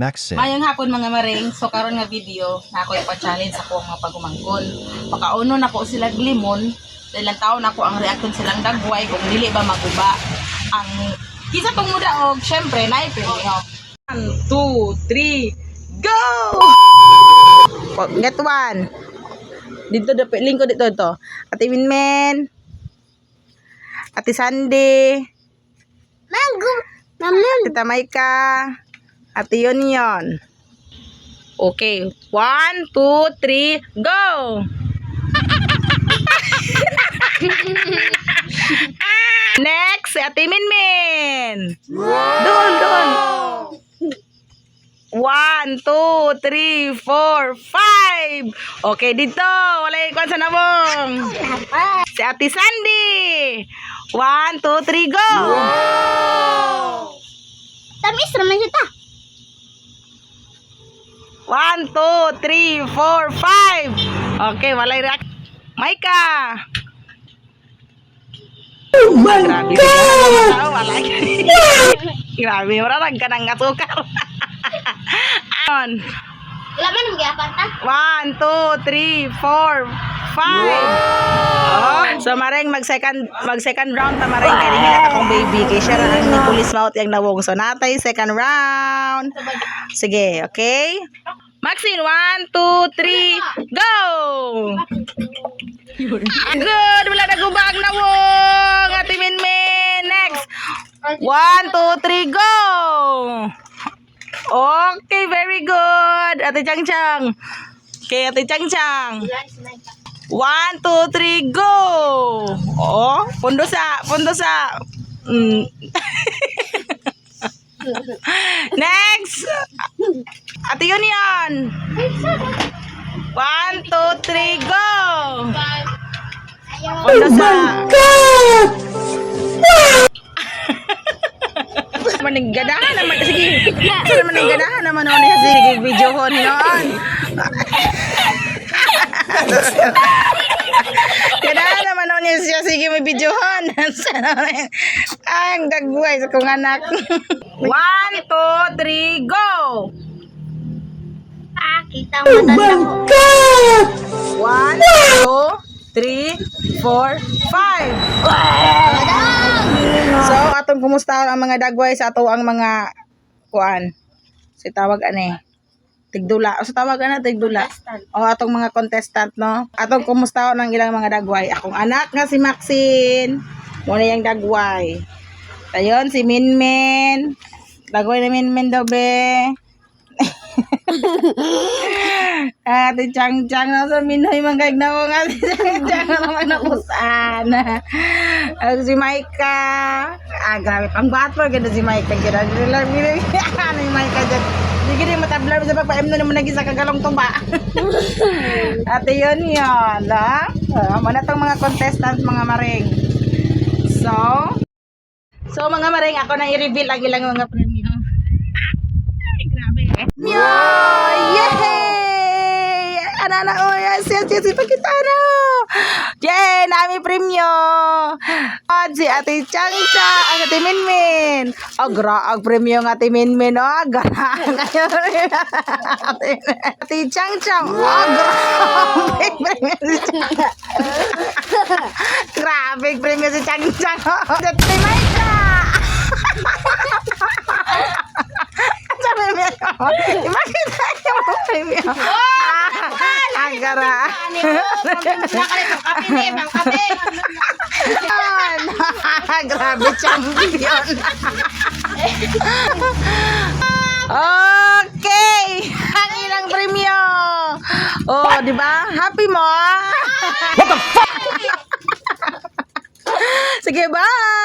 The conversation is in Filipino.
Maxim. Mayong hapon mga maring, so karon nga video na ako ipa-challenge ako ang mga pagumangkon. Pakauno na ko sila limon, dahil lang taon ako ang reaction silang dagway kung dili ba maguba. Ang kisa tong muda og syempre na ipinyo. 1 2 3 go! Oh, Get one. Dito dapat lingkod dito to. Ate Minmen. Ate Sandy. Mango. Naman. Tita Maika. Ate yun yun. Okay. One, two, three, go! Next, si Ate Minmin. Doon, doon. One, two, three, four, five. Okay, dito. Wala ikon sa nabong. Si Ate Sandy. One, two, three, go! Tamis naman siya ta. One, two, three, four, five. Okay, walay react. Maika. Oh my Grabe, God! Walay. Grabe, mararag ka ng asukal. On. Wala man ang ta. One, two, three, four, five. Oh, so maring mag second mag second round ta maring kay dingat akong baby kay siya ra ni police mouth yang nawong. So natay second round. Sige, okay? Maxine, one, two, three, go! Good! Wala na gubag na wong! Ate Minmin! Next! One, two, three, go! Okay, very good! Ate Chang Chang! Okay, Ate Chang Chang! One, two, three, go! Oh, pundo sa, pundo sa. Mm. Next! Ate yun yan! One, two, three, go! Pundo sa. Manigadahan naman. Sige. Sige, manigadahan naman ako niya. Sige, video ko noon. Ganahan naman ako niya siya. Sige, may videohan. Ay, ang dagway sa kong anak. One, two, three, go! Ah, kita mo mata ko. One, two, three, four, five. So, atong kumusta ang mga dagway sa ato ang mga kuan. Si tawag ani. Tigdula. O sa tawag ana tigdula. O atong mga contestant no. Atong kumusta ang ilang mga dagway. Akong anak nga si Maxine. Muna yung dagway. Tayon si Minmin. Dagway na Minmin daw be. Ate Chang Chang na sa Minoy manggag na mo nga si Chang Chang na naman. Ang si Maika. Ah, grabe. Pang bato ganda si Maika. Ganda. Ano yung Maika dyan? Sige rin matablar sa pagpa-M na naman naging sa kagalong tuba. Ate yun yun. Ha? Uh, tong mga contestant mga maring. So, so mga maring ako na i-reveal ang ilang mga Yay! Ano na, oh, yes, yes, yes, ipakita na. Yay! Nami premyo! Oh, si Ate Chang Chang, ang Ate Minmin. Oh, gra, ang premyo ng Ate Minmin, oh, gra. Ngayon, Ate Chang Chang, oh, grabe premyo si Chang Grabe premyo si Chang Chang, oh. Ate Maika! Sabi mo, ipakita niyo mo premyo. Ah, ang gara. Grabe, champion. okay. Ang ilang premyo. Oh, di ba? Happy mo? What the fuck? Sige, bye.